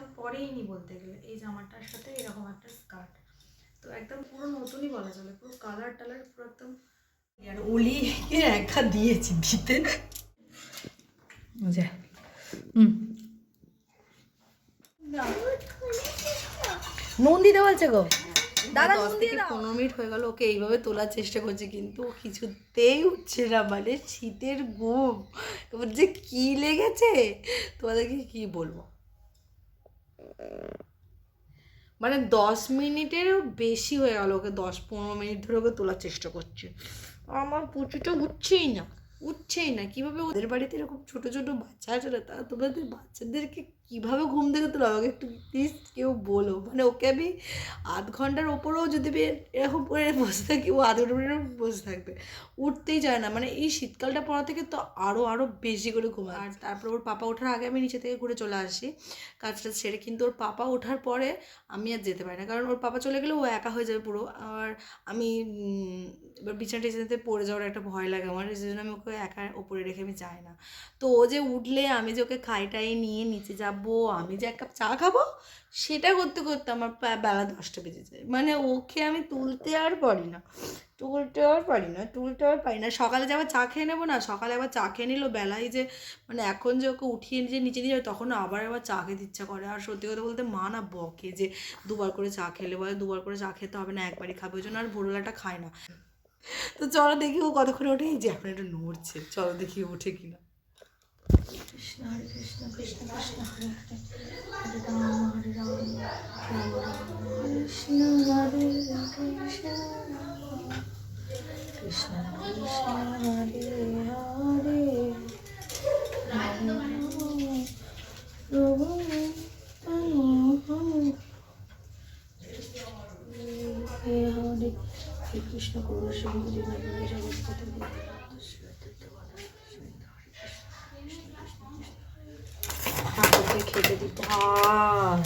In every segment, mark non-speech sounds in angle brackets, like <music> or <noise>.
একদম পরেইনি বলতে গেলে। এই জামাটার সাথে এরকম একটা স্কার্ট তো একদম পুরো নতুনই বলা চলে। পুরো কালার টালার পুরো একদম আর অলিকে একা দিয়েছি দিতে। যে। হুম। নুন বলছে গো। দাদা দশ থেকে পনেরো মিনিট হয়ে গেল, ওকে এইভাবে তোলার চেষ্টা করছে, কিন্তু ও কিছুতেই উঠছে না। মানে শীতের ঘুম। এবার যে কী লেগেছে, তোমাদেরকে কি বলব? মানে দশ মিনিটেরও বেশি হয়ে গেল ওকে, দশ পনেরো মিনিট ধরে ওকে তোলার চেষ্টা করছে। আমার পুচুটা উঠছেই না উঠছেই না। কীভাবে ওদের বাড়িতে এরকম ছোটো ছোটো বাচ্চা আছে না তারা তোমাদের বাচ্চাদেরকে কীভাবে ঘুম থেকে তোলা আমাকে একটু প্লিজ কেউ বলো। মানে ওকে আমি আধ ঘণ্টার ওপরেও যদি আমি এরকম করে বসে থাকি ও আধ ঘণ্টা এরকম বসে থাকবে। উঠতেই চায় না। মানে এই শীতকালটা পড়া থেকে তো আরও আরও বেশি করে ঘুমায়। আর তারপর ওর পাপা ওঠার আগে আমি নিচে থেকে ঘুরে চলে আসি কাজটা সেরে। কিন্তু ওর পাপা ওঠার পরে আমি আর যেতে পারি না। কারণ ওর পাপা চলে গেলে ও একা হয়ে যাবে পুরো। আর আমি এবার বিছানা টিছানাতে পড়ে যাওয়ার একটা ভয় লাগে আমার। সেই জন্য আমি ওকে একা ওপরে রেখে আমি যাই না। তো ও যে উঠলে আমি যে ওকে খাইটাই নিয়ে নিচে যাব আমি যে এক কাপ চা খাব, সেটা করতে করতে আমার বেলা দশটা বেজে যায়। মানে ওকে আমি তুলতে আর পারি না, তুলতে আর পারি না, তুলতে আর পারি না। সকালে যে আবার চা খেয়ে নেব না, সকালে আবার চা খেয়ে নিল বেলায় যে মানে এখন যে ওকে উঠিয়ে যে নিচে যাবে, তখন আবার আবার চা খেতে ইচ্ছা করে। আর সত্যি কথা বলতে মা না বকে যে, দুবার করে চা খেলে বলে, দুবার করে চা খেতে হবে না, একবারই খাবে, ওই জন্য আর ভোরবেলাটা খায় না। তো চলো দেখি ও কতক্ষণ ওঠে, এই যে এখন একটু নড়ছে, চলো দেখি ওঠে কিনা। কৃষ্ণ, হরে কৃষ্ণ কৃষ্ণ কৃষ্ণ, হরে হরে। হরে রাম হরে রাম রাম রাম। কৃষ্ণ, হরে কৃষ্ণ কৃষ্ণ কৃষ্ণ, হরে হরে। হরে হরে। হরে কৃষ্ণ করুণ শিবজি জগৎপতি খেতে দিতে হয়।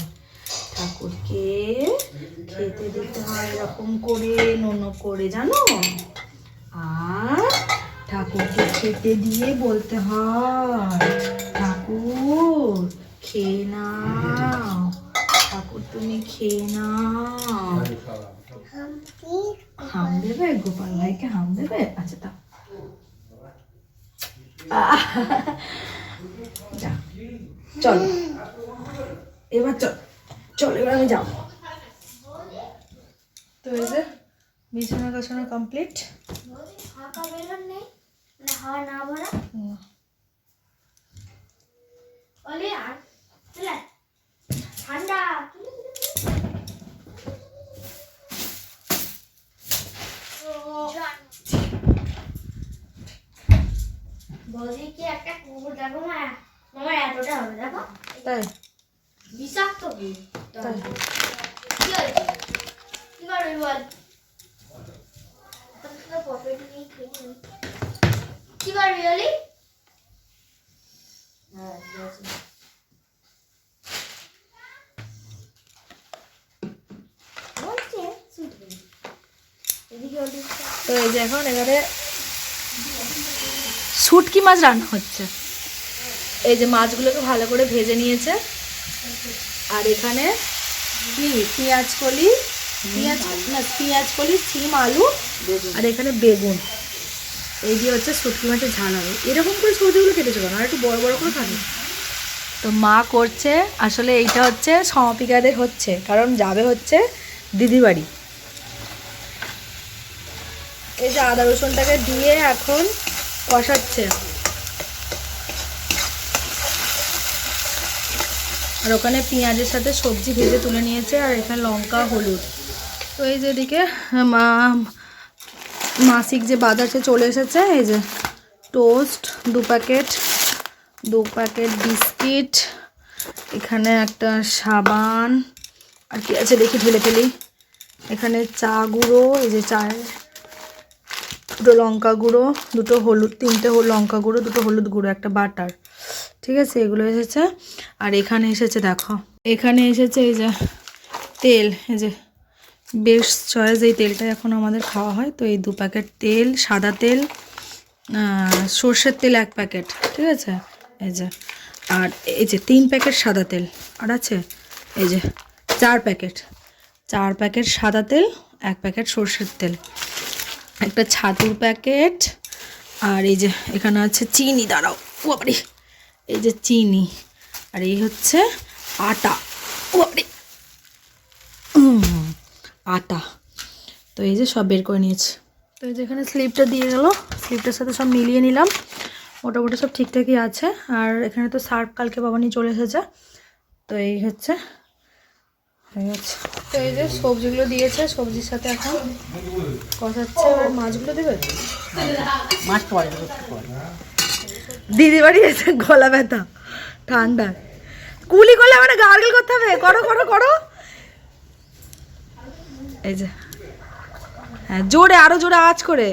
ঠাকুরকে খেতে দিতে হয়, এরকম করে, নন করে, জানো? আর ঠাকুরকে খেতে দিয়ে বলতে হয়, ঠাকুর, খেয়ে নাও। ঠাকুর, তুমি খেয়ে নাও। হাম দেবে? গোপাল ভাইকে হাম দেবে? আচ্ছা তা যা চলো। এবার চল। চল এবার আমি যাব। তো এই যে বিছানা গাছানো কমপ্লিট হাওয়া না ভরা বলে আর চলে ঠান্ডা বৌদি কি একটা কুকুর দেখো মা মামার এতটা হবে দেখো তাই বিষাক্ত কি তাই কি হয়েছে কি করবি বল পকেট নিয়ে খেয়ে নি। কি করবি বলি হ্যাঁ ঠিক আছে। বলছে, শুনতে পেলি। এদিকে ওদিকে তো এই যে এখন এবারে শুটকি মাছ রান্না হচ্ছে। এই যে মাছগুলোকে ভালো করে ভেজে নিয়েছে। আর এখানে কি? পেঁয়াজ কলি পেঁয়াজ না পেঁয়াজ কলি সিম আলু আর এখানে বেগুন। এই দিয়ে হচ্ছে শুটকি মাছের ঝাল হবে। এরকম করে সবজিগুলো কেটেছে কেন আর একটু বড় বড় করে খাবে তো মা করছে আসলে এইটা হচ্ছে সমাপিকাদের হচ্ছে কারণ যাবে হচ্ছে দিদি বাড়ি। এই যে আদা রসুনটাকে দিয়ে এখন কষাচ্ছে। আর ওখানে পেঁয়াজের সাথে সবজি ভেজে তুলে নিয়েছে আর এখানে লঙ্কা, হলুদ। তো এই যে এদিকে মা, মাসিক যে বাজার চলে এসেছে, এই যে টোস্ট, দু প্যাকেট দু প্যাকেট বিস্কিট, এখানে একটা সাবান, আর কি আছে দেখি ঢেলে ফেলি। এখানে চা গুঁড়ো, এই যে চায়ের দুটো লঙ্কা গুঁড়ো, দুটো হলুদ, তিনটে লঙ্কা গুঁড়ো, দুটো হলুদ গুঁড়ো, একটা বাটার। ঠিক আছে, এগুলো এসেছে। আর এখানে এসেছে, দেখো। এখানে এসেছে এই যে তেল, এই যে বেশ চয়েস এই তেলটা এখন আমাদের খাওয়া হয়। তো এই দু প্যাকেট তেল, সাদা তেল সর্ষের তেল এক প্যাকেট, ঠিক আছে? এই যে, আর এই যে তিন প্যাকেট সাদা তেল, আর আছে এই যে চার প্যাকেট। চার প্যাকেট সাদা তেল, এক প্যাকেট সর্ষের তেল। একটা ছাতুর প্যাকেট, আর এই যে এখানে আছে চিনি, দাঁড়াও। বাবারে এই যে চিনি, আর এই হচ্ছে আটা। আটা। তো এই যে সব বের করে নিয়েছি। তো এই যে এখানে স্লিপটা দিয়ে গেল। স্লিপটার সাথে সব মিলিয়ে নিলাম। মোটামুটি সব ঠিকঠাকই আছে। আর এখানে তো সার্ফ কালকে বাবা চলে এসেছে। তো এই হচ্ছে হয়ে গেছে তো এই যে সবজিগুলো দিয়েছে। সবজির সাথে এখন কষাচ্ছে। এবার মাছগুলো দেবে? মাছ পরে দেবো পরে দিদি বাড়ি এসে গলা ব্যথা ঠান্ডা কুলি করলে মানে গার্গেল করতে হবে? করো করো করো। এই যে। হ্যাঁ জোরে আরও জোরে আওয়াজ করে।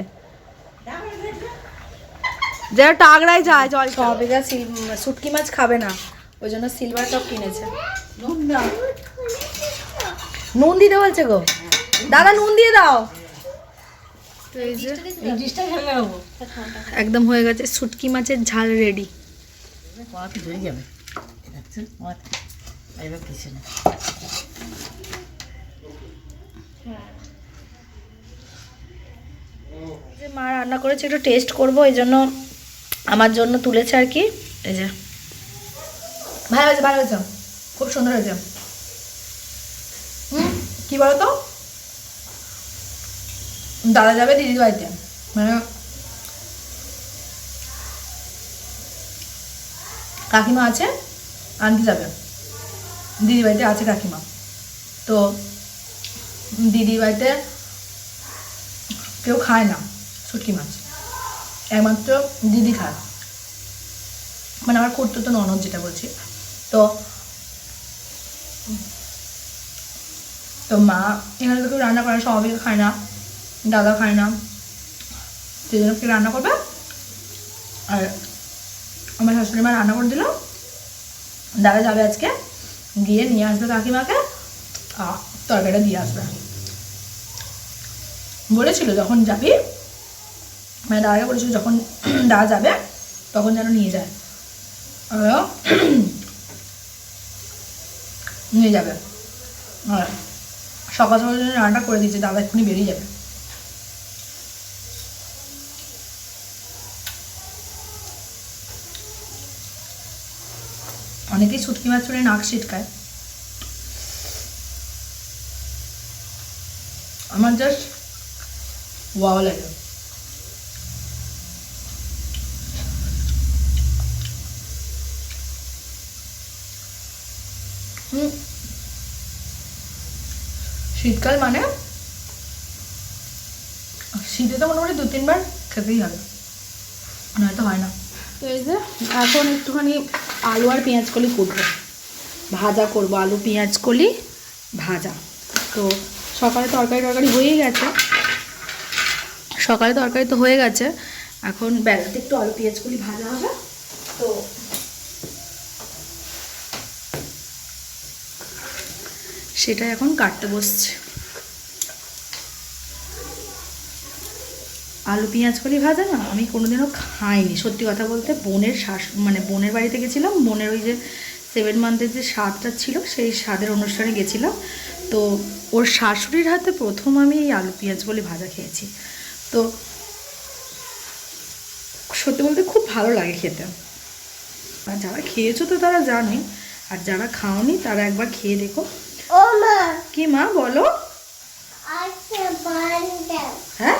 যারা টাগড়ায় যায় জল খাওয়াবে যা শুটকি মাছ খাবে না ওই জন্য সিলভার কাপ কিনেছে। নুন দিতে বলছে গো। দাদা নুন দিয়ে দাও। তো এই যে একদম হয়ে গেছে শুটকি মাছের ঝাল রেডি যে মা রান্না করেছে একটু টেস্ট করব এই জন্য আমার জন্য তুলেছে আর কি এই যে। ভালো হয়েছে ভালো হয়েছে। খুব সুন্দর হয়েছে। হুম কি বলো তো দাদা যাবে দিদির বাড়িতে। মানে কাকিমা আছে আনতে যাবে। দিদির বাড়িতে আছে কাকিমা। তো দিদির বাড়িতে কেউ খায় না শুটকি মাছ। একমাত্র দিদি খায়। মানে আমার করতো তো ননদ যেটা বলছি। তো তো মা এখানে তো কেউ রান্না করে সবাই খায় না। দাদা খায় না। সেই জন্য রান্না করবে? আর আমার শাশুড়ি মা রান্না করে দিল। দাদা যাবে আজকে। গিয়ে নিয়ে আসবে কাকিমাকে। তরকারিটা দিয়ে আসবে। বলেছিল যখন যাবি মানে দাদাকে বলেছিল যখন <clears throat> দাদা যাবে, তখন যেন নিয়ে যায়। <clears throat> নিয়ে যাবে। সকাল সকাল রান্নাটা করে দিয়েছে, দাদা এক্ষুনি বেরিয়ে যাবে। অনেকেই শুটকি মাছ চুড়ে নাক ছিটকায়। আমার জাস্ট ওয়াও লাগে। শীতকাল মানে শীতে তো মোটামুটি দু তিনবার খেতেই হবে, নয়তো হয় না। তো এই যে, এখন একটুখানি আলু আর পেঁয়াজ কলি কুটবো। ভাজা করব আলু, পেঁয়াজ কলি, ভাজা। তো সকালে তরকারি টরকারি হয়েই গেছে। সকালে তরকারি তো হয়ে গেছে। এখন বেলাতে একটু আলু পেঁয়াজগুলি ভাজা হবে। তো সেটা এখন কাটতে বসছে। আলু পেঁয়াজকলি ভাজা না আমি কোনোদিনও খাইনি। সত্যি কথা বলতে বোনের শাশ মানে বোনের বাড়িতে গেছিলাম বোনের ওই যে সেভেন মান্থের যে স্বাদটা ছিল সেই স্বাদের অনুষ্ঠানে গেছিলাম। তো ওর শাশুড়ির হাতে প্রথম আমি এই আলু পেঁয়াজকলি ভাজা খেয়েছি। তো সত্যি বলতে খুব ভালো লাগে খেতে। আর যারা খেয়েছো তো তারা জানে আর যারা খাওনি তারা একবার খেয়ে দেখো। মা! কি মা বলো? আচ্ছা হ্যাঁ?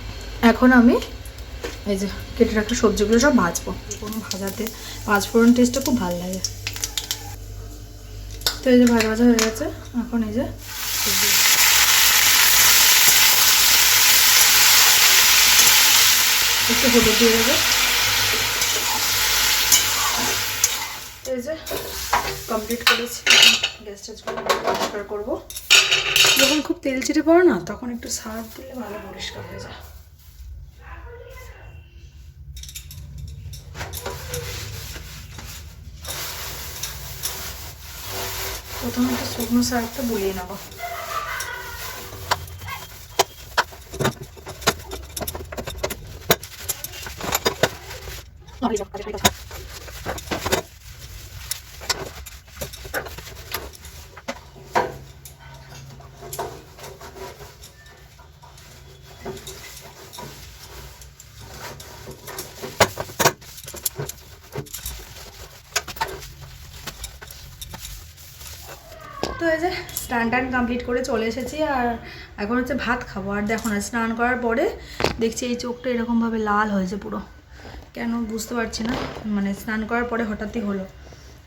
এখন আমি এই যে কেটে রাখা সবজিগুলো সব ভাজবো। কোনো ভাজাতে পাঁচ ফোড়ন টেস্টটা খুব ভালো লাগে। তো এই যে ভাজা ভাজা হয়ে গেছে, এখন এই যে একটু হলুদ দিয়ে দেবো। এই যে কমপ্লিট করেছি। গ্যাস করব। যখন খুব তেল চিটে পড়ে না, তখন একটু সার্ফ দিলে ভালো পরিষ্কার হয়ে যায়। প্রথমে তো শুকনো সার্ফটা বুলিয়ে নেব। তো এই যে স্নান টান কমপ্লিট করে চলে এসেছি আর এখন হচ্ছে ভাত খাব। আর দেখো না, স্নান করার পরে দেখছি এই চোখটা এরকমভাবে লাল হয়েছে পুরো। কেন বুঝতে পারছি না। মানে স্নান করার পরে হঠাৎই হলো।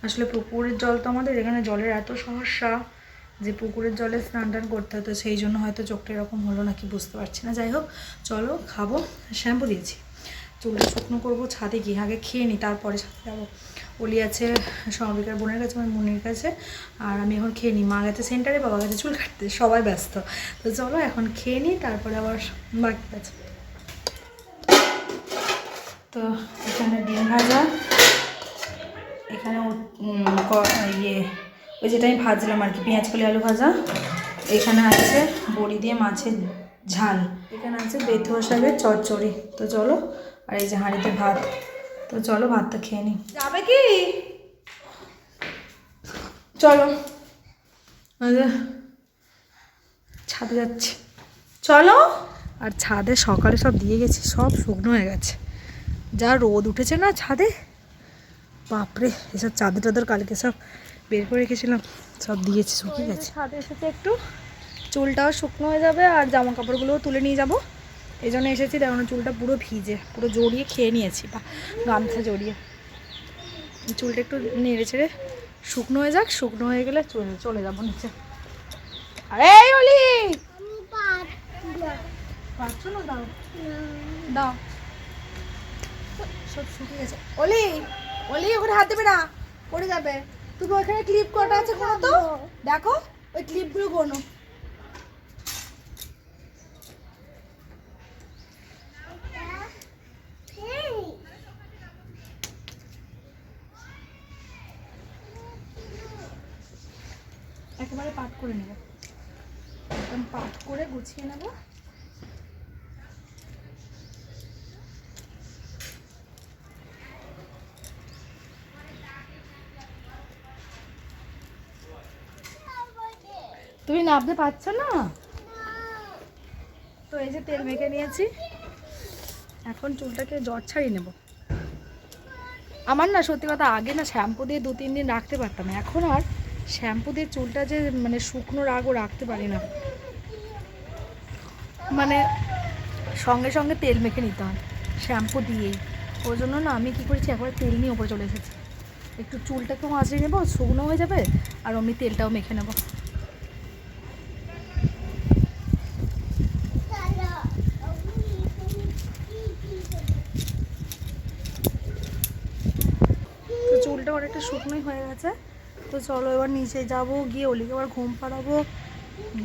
আসলে পুকুরের জল তো আমাদের এখানে জলের এত সমস্যা যে পুকুরের জলে স্নান টান করতে হতো সেই জন্য হয়তো চোখটা এরকম হলো নাকি বুঝতে পারছি না। যাই হোক, চলো খাব, শ্যাম্পু দিয়েছি। চুলটা শুকনো করব, ছাদে গিয়ে আগে খেয়ে নিই তারপরে ছাদে যাব। অলি আছে সমবিকার বোনের কাছে, আমার বোনের কাছে, আর আমি এখন খেয়ে নিই মা গেছে সেন্টারে, বাবা গেছে চুল কাটতে, সবাই ব্যস্ত। তো চলো এখন খেয়ে নিই তারপরে আবার বাকি আছে তো এখানে ডিম ভাজা, এখানে ইয়ে ওই যেটা আমি ভাজলাম আর কি, পেঁয়াজ কলি আলু ভাজা। এখানে আছে বড়ি দিয়ে মাছের ঝাল। এখানে আছে বেথুয়া শাকের চচ্চড়ি। তো চলো আর এই যে হাঁড়িতে ভাত। তো চলো ভাতটা খেয়ে নিই। যাবে কি? চলো। ছাদে যাচ্ছি। চলো। আর ছাদে সকালে সব দিয়ে গেছি সব শুকনো হয়ে গেছে। যা রোদ উঠেছে না ছাদে? বাপরে এসব চাদর টাদর কালকে সব বের করে রেখেছিলাম সব দিয়েছি শুকিয়ে গেছে। ছাদে এসেছে একটু। চুলটাও শুকনো হয়ে যাবে আর জামা কাপড়গুলোও তুলে নিয়ে যাব। এই জন্য এসেছি দেখুন চুলটা পুরো ভিজে, পুরো জড়িয়ে খেয়ে নিয়েছি, বা গামছা জড়িয়ে। চুলটা একটু নেড়ে ছেড়ে শুকনো হয়ে যাক, শুকনো হয়ে গেলে চলে চলে যাব নিচে। আরে অলি! পাচ্ছ না? দাও। দাও। অলি! অলি, ওখানে হাত দেবে না। যাবে। তুমি ক্লিপ কটা আছে তো। দেখো, ওই ক্লিপগুলো একেবারে পাট করে নেব। একদম পাট করে গুছিয়ে নেব। তুমি নামতে পারছ না? তো এই যে তেল মেখে নিয়েছি। এখন চুলটাকে জ্বর ছাড়িয়ে নেব। আমার না সত্যি কথা আগে না শ্যাম্পু দিয়ে দু তিন দিন রাখতে পারতাম এখন আর শ্যাম্পু দিয়ে চুলটা যে মানে শুকনো রাগও রাখতে পারি না। মানে সঙ্গে সঙ্গে তেল মেখে নিতে হয়, শ্যাম্পু দিয়েই। ওই জন্য না আমি কী করেছি, একবার তেল নিয়ে ওপরে চলে এসেছি। একটু চুলটাকেও মাঝিয়ে নেব, শুকনো হয়ে যাবে, আর অমনি তেলটাও মেখে নেব। চুলটা অনেকটা শুকনোই হয়ে গেছে। তো চলো এবার নিচে যাব, গিয়ে ওলিকে আবার ঘুম পাড়াবো।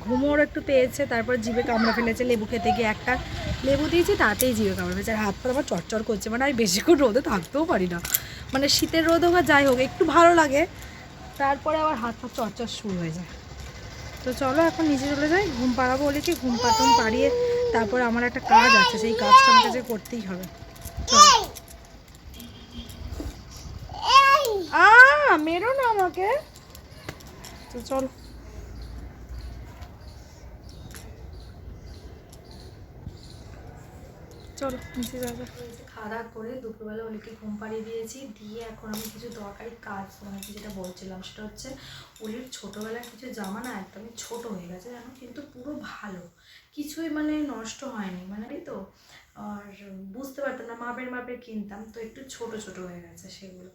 ঘুমোর একটু পেয়েছে, তারপর জিভে কামড়া ফেলেছে, লেবু খেতে গিয়ে একটা লেবু দিয়েছি, তাতেই জিভে কামড়া ফেলেছে। আর হাত পা আবার চটচড় করছে মানে আমি বেশিক্ষণ রোদে থাকতেও পারি না। মানে শীতের রোদ হোক যাই হোক, একটু ভালো লাগে। তারপরে আবার হাত পা চটচড় শুরু হয়ে যায়। তো চলো এখন নিচে চলে যাই, ঘুম পাড়াবো বলেছি ঘুম পাটুম পাড়িয়ে তারপর আমার একটা কাজ আছে, সেই কাজটা আমাকে যে করতেই হবে চলো আ মেরো না আমাকে। তো চল। করে দুপুরবেলা পাড়িয়ে দিয়েছি। দিয়ে এখন আমি কিছু দরকারি কাজ যেটা বলছিলাম, সেটা হচ্ছে কিছু জামা না একদমই ছোট হয়ে গেছে কিন্তু পুরো ভালো। কিছুই মানে নষ্ট হয়নি মানে তো। আর বুঝতে পারতাম না, মাপের মাপের কিনতাম, তো একটু ছোট ছোট হয়ে গেছে সেগুলো।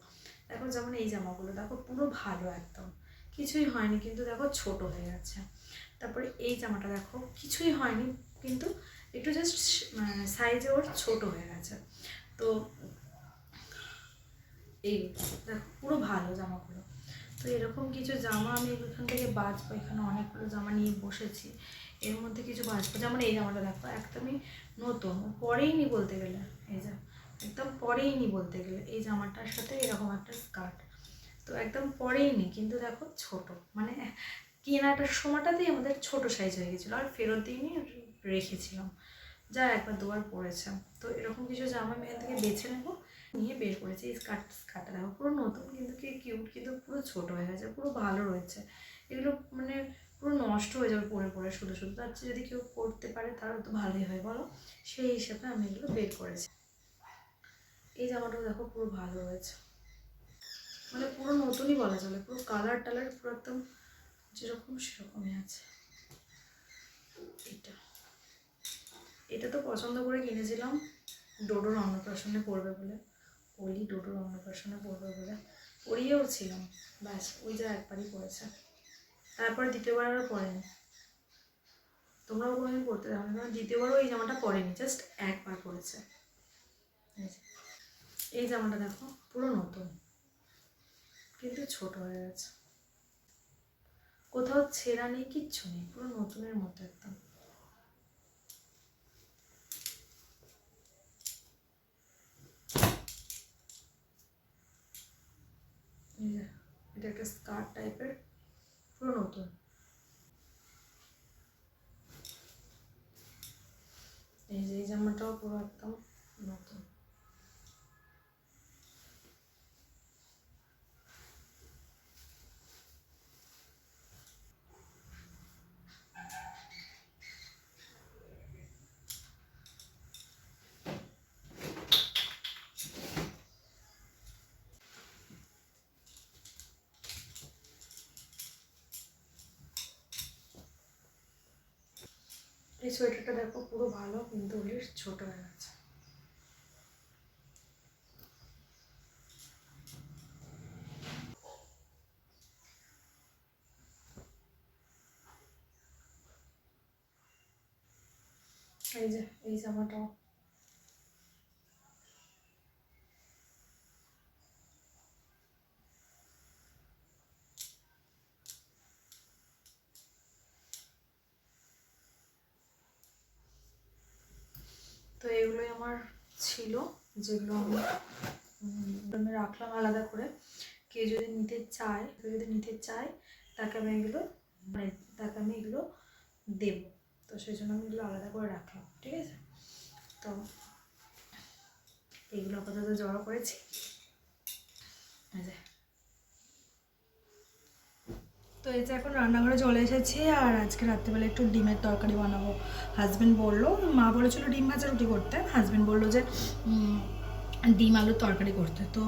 দেখো যেমন এই জামাগুলো, দেখো পুরো ভালো একদম। কিছুই হয়নি, কিন্তু দেখো ছোট হয়ে গেছে। তারপরে এই জামাটা দেখো, কিছুই হয়নি, কিন্তু একটু জাস্ট সাইজে ওর ছোট হয়ে গেছে। তো এই দেখো, পুরো ভালো জামাগুলো। তো এরকম কিছু জামা আমি এখান থেকে বাঁচবো, এখানে অনেকগুলো জামা নিয়ে বসেছি। এর মধ্যে কিছু বাঁচবো। যেমন এই জামাটা দেখো, একদমই নতুন, পরেই নি বলতে গেলে। এই যা একদম পরেই নি বলতে গেলে। এই জামাটার সাথে এরকম একটা স্কার্ট তো একদম পরেই নি, কিন্তু দেখো ছোট। মানে কেনাটার সময়টাতেই আমাদের ছোট সাইজ হয়ে গেছিল, আর ফেরত দিয়ে নিয়ে রেখেছিলাম। যা একবার দুবার পরেছে। তো এরকম কিছু জামা আমি থেকে বেছে নেব, নিয়ে বের করেছি। এই স্কার্ট স্কার্টটা দেখো, পুরো নতুন, কিন্তু কি কিউট কিন্তু পুরো ছোট হয়ে গেছে, পুরো ভালো রয়েছে। এগুলো মানে পুরো নষ্ট হয়ে যাবে পরে পরে, শুধু শুধু। তার যদি কেউ পড়তে পারে, তাহলে তো ভালোই হয়, বলো। সেই হিসাবে আমি এগুলো বের করেছি। এই জামাটাও দেখো পুরো ভালো হয়েছে মানে পুরো নতুনই বলা চলে, পুরো কালার টালার পুরো একদম যেরকম সেরকমই আছে। এটা। এটা তো পছন্দ করে কিনেছিলাম, ডোডোর অন্নপ্রাশনে পড়বে বলে। পলি ডোডোর অন্নপ্রাশনে পড়বে বলে। পরিয়েও ছিলাম, ব্যাস, ওই যা একবারই পড়েছে। তারপর দ্বিতীয়বার আর পরেনি। তোমরাও কোনোদিন পড়তে যাবে না দ্বিতীয়বারও এই জামাটা পরেনি জাস্ট একবার পরেছে এই জামাটা দেখো, পুরো নতুন। কিন্তু ছোট হয়ে গেছে। কোথাও ছেঁড়া নেই, কিচ্ছু নেই, পুরো নতুনের মতো একদম। এটা একটা স্কার্ট টাইপের, পুরো নতুন। এই যে, এই জামাটাও পুরো একদম নতুন। এই সোয়েটারটা দেখো পুরো ভালো কিন্তু ওগুলি ছোট হয়ে গেছে। এই যে এই জামাটাও তো এগুলোই আমার ছিল যেগুলো আমি রাখলাম আলাদা করে। কেউ যদি নিতে চায়, কেউ যদি নিতে চায়, তাকে আমি এগুলো মানে তাকে আমি এগুলো দেব। তো সেই জন্য আমি এগুলো আলাদা করে রাখলাম, ঠিক আছে? তো এগুলো আপাতত জড়ো করেছি। তো এই যে এখন রান্নাঘরে চলে এসেছি, আর আজকে রাত্রিবেলা একটু ডিমের তরকারি বানাবো। হাজব্যান্ড বলল, মা বলেছিল ডিম ভাজা রুটি করতে। হাজব্যান্ড বলল যে ডিম আলুর তরকারি করতে। তো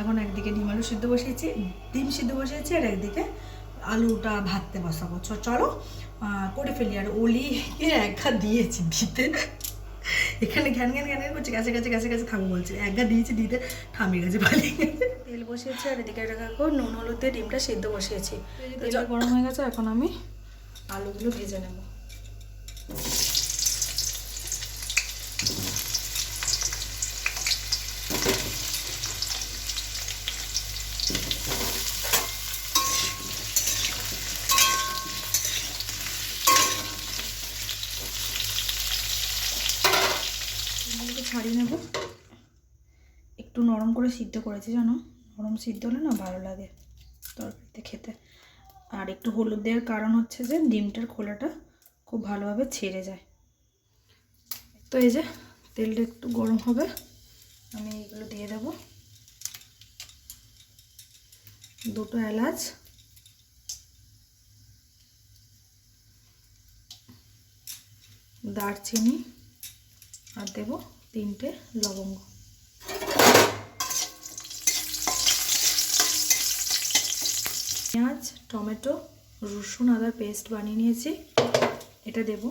এখন একদিকে ডিম আলু সিদ্ধ বসিয়েছি ডিম সিদ্ধ বসিয়েছি আর একদিকে আলুটা ভাততে বসাবো। চ চলো করে ফেলি। আর ওলিকে একা দিয়েছি দিতে। এখানে ঘ্যান ঘ্যান ঘ্যান ঘ্যান করছে কাছে কাছে কাছে কাছে থাকব বলছে। একগা দিয়েছি দিতে থামিয়ে গেছে পালিয়ে গেছে তেল বসিয়েছি আর এদিকে রাখো নুন হলুদ ডিমটা সিদ্ধ বসিয়েছি। গরম হয়ে গেছে এখন আমি আলুগুলো ভেজে নেব এগুলোকে ছাড়িয়ে নেব একটু নরম করে সিদ্ধ করেছি জানো? নরম সিদ্ধ হলে না ভালো লাগে তরকারিতে খেতে। আর একটু হলুদ দেওয়ার কারণ হচ্ছে যে ডিমটার খোলাটা খুব ভালোভাবে ছেড়ে যায়। তো এই যে তেলটা একটু গরম হবে, আমি এগুলো দিয়ে দেব। দুটো এলাচ। দারচিনি। আর দেব তিনটে লবঙ্গ। পেঁয়াজ, টমেটো, রসুন আদার পেস্ট বানিয়ে নিয়েছি। এটা দেব।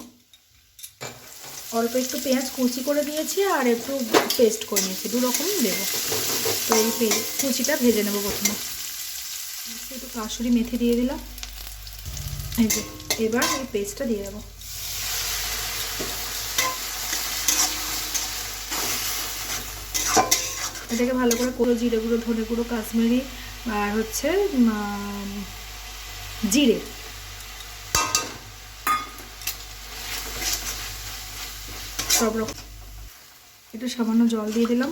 অল্প একটু পেঁয়াজ কুচি করে দিয়েছি আর একটু পেস্ট করে নিয়েছি। দু রকমই দেবো। তো এই কুচিটা ভেজে নেব প্রথমে। একটু কাসুরি মেথি দিয়ে দিলাম। এই যে, এবার এই পেস্টটা দিয়ে দেবো। এটাকে ভালো করে কোনো জিরে গুঁড়ো, ধনে গুঁড়ো, কাশ্মীরি আর হচ্ছে জিরে। সব রকম। একটু সামান্য জল দিয়ে দিলাম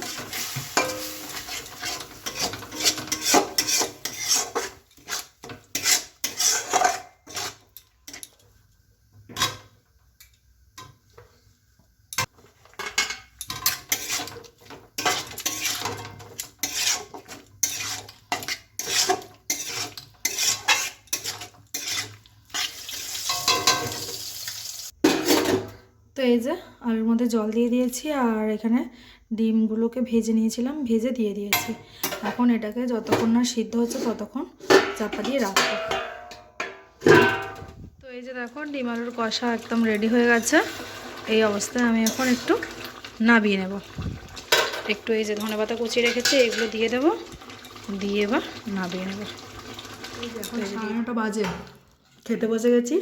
তো এই যে আলুর মধ্যে জল দিয়ে দিয়েছি আর এখানে ডিমগুলোকে ভেজে নিয়েছিলাম, ভেজে দিয়ে দিয়েছি। এখন এটাকে যতক্ষণ না সিদ্ধ হচ্ছে ততক্ষণ চাপা দিয়ে রাখব। তো এই যে দেখো, ডিম আলুর কষা একদম রেডি হয়ে গেছে। এই অবস্থায় আমি এখন একটু নাবিয়ে নেব। একটু এই যে ধনে পাতা কুচিয়ে রেখেছি, এগুলো দিয়ে দেব। দিয়ে এবার নাবিয়ে নেব। এখন বাজে। খেতে বসে গেছি।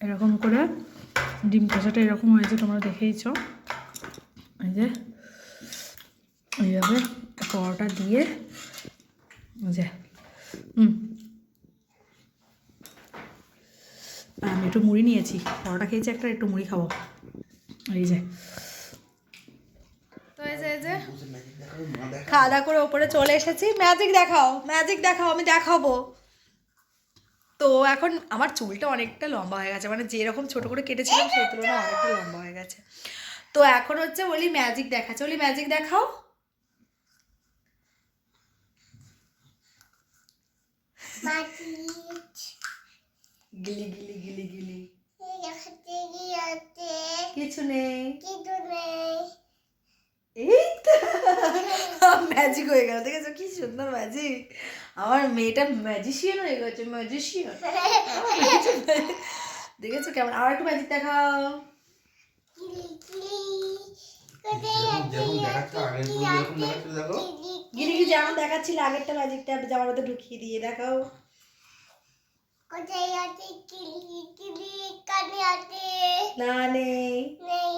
এরকম করে ডিম কষাটা এরকম হয়েছে, তোমরা দেখেইছ। এই যে, এইভাবে পরোটা দিয়ে যে, হুম। আমি একটু মুড়ি নিয়েছি, পরোটা খেয়েছি একটা, একটু মুড়ি খাব। এই যে। তো যে, এই যে, খাওয়া দাওয়া করে ওপরে চলে এসেছি। ম্যাজিক দেখাও ম্যাজিক দেখাও, আমি দেখাবো। তো এখন আমার চুলটা অনেকটা লম্বা হয়ে গেছে। মানে যেরকম ছোট করে কেটেছিলাম সেই তুলনায় অনেকটা লম্বা হয়ে গেছে। তো এখন হচ্ছে বলি ম্যাজিক দেখাচ্ছে। বলি ম্যাজিক দেখাও। গিলি গিলি গিলি গিলি। কিছু নেই। কিন্তু নেই। এই ম্যাজিক হয়ে গেল দেখেছ? কি সুন্দর ম্যাজিক আমার মেয়েটা ম্যাজিশিয়ান হয়ে গেছে ম্যাজিশিয়ান দেখেছ কেমন? আর একটু ম্যাজিক দেখাও। গিলি গিলি যেমন দেখাচ্ছিল আগেরটা ম্যাজিকটা জামার মধ্যে ঢুকিয়ে দিয়ে দেখাও। কোথায় আছে? কিলি কিলি কানে আছে। না নেই। নেই।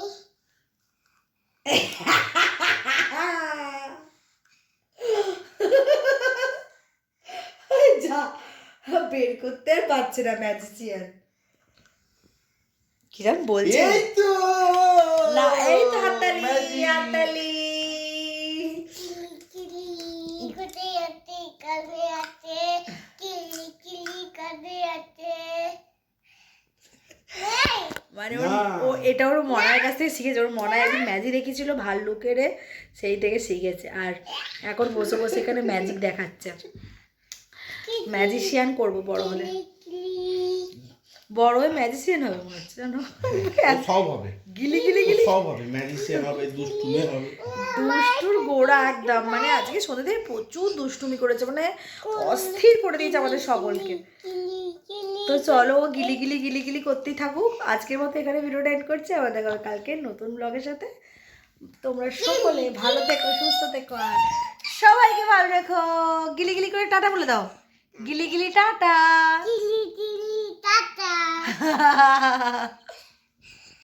যা বের করতে আর পারছে না ম্যাজিশিয়ান কিরম বলছে? এই তো! এই তো! হাততালি কিলি কিলি কোথায় আছে কানে আছে কিলি কিলি কানে আছে নেই মানে ওর ও এটা ওর মনার কাছ থেকে শিখেছে। ওর মনায় একদিন ম্যাজিক দেখেছিল ভাল্লুকের সেই থেকে শিখেছে। আর এখন বসে বসে এখানে ম্যাজিক দেখাচ্ছে। ম্যাজিশিয়ান করব বড় হলে। বড় হয়ে ম্যাজিশিয়ান হবে মনে হচ্ছে জানো সব হবে। গিলি গিলি গিলি। সব হবে। ম্যাজিশিয়ান হবে দুষ্টুমে হবে। দুষ্টুর গোড়া একদম। মানে আজকে সন্ধ্যে থেকে প্রচুর দুষ্টুমি করেছে মানে অস্থির করে দিয়েছে আমাদের সকলকে। কিলি কিলি তো চলো ও গিলি গিলি গিলি গিলি করতেই থাকুক। আজকের মতো এখানে ভিডিওটা এন্ড করছি। আবার দেখা হবে কালকে নতুন ব্লগের সাথে। তোমরা সকলে ভালো থেকো সুস্থ থেকো আর সবাইকে ভালো রেখো। গিলি গিলি করে টাটা বলে দাও। গিলি গিলি টাটা। কিলি কিলি টাটা <laughs>